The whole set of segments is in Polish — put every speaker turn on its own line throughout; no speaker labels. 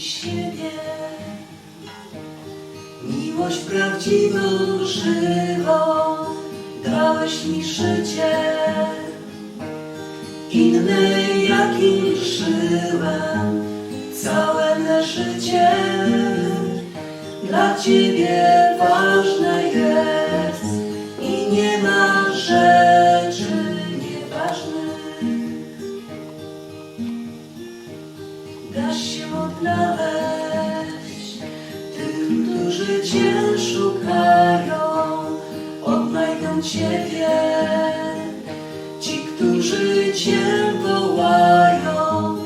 siebie. Miłość prawdziwą, żywą, dałeś mi życie. Innej jakim żyłem, całe me życie. Dla Ciebie ważne Dasz się odnaleźć tym, którzy Cię szukają, odnajdą Ciebie. Ci, którzy Cię wołają,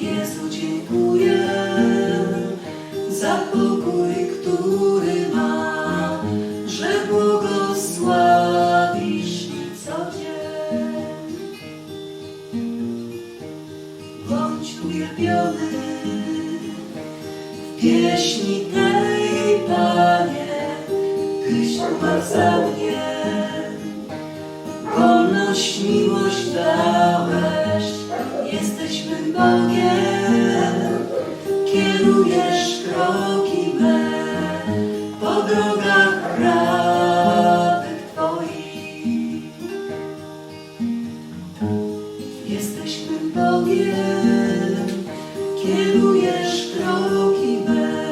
Jezu, dziękuję za pokój, uwielbiony w pieśni tej, Panie, Tyś umarł za mnie. Wolność, miłość dałeś, jesteś mym Bogiem. Kierujesz kroki me po drogach prawych Twoich. Jesteś mym Bogiem, kierujesz kroki me.